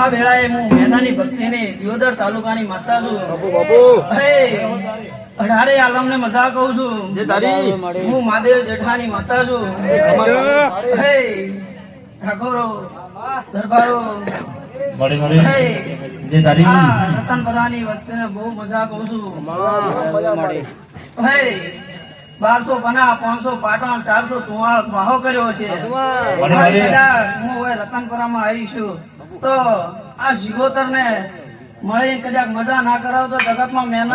આ વેળાએ હું મેદાની ભક્તિને દિયોદર તાલુકાની માતા છું. અઢારે આલમ ને મજા કહું છું. હું મહાદેવ જેઠાની માતા છું. હે ઠાકોરો દરબારો. રતન પ્રધાનની જે ને રતનપરાની વસ્તીને બહુ મજા કહું છું. હે બારસો પના પાંચસો પાટણ ચારસો ચુવાળ વાહો કર્યો છે. હું હવે રતનપરામાં આવી છું. તો આ શિગોતર ને મળી કદાચ મજા ના કરાવ તો જગતમાં મહેનત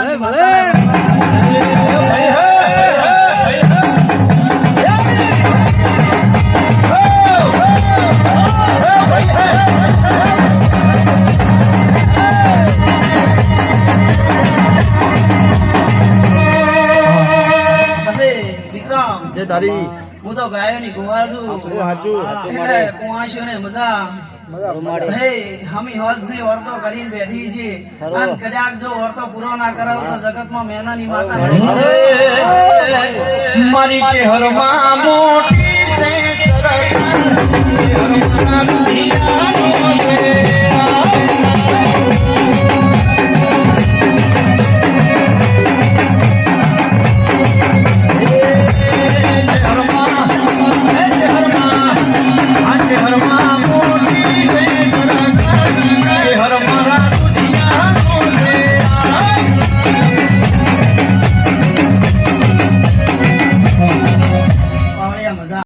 વિક્રમ જે તારી. હું તો છું. એટલે મજા હે હમી હોજની ઓરતો કરીને બેઠી છે. અને કદાચ જો ઓરતો પૂરો ના કરાવ તો જગતમાં મેનાની માતા મારી ચહેરમાં મોટી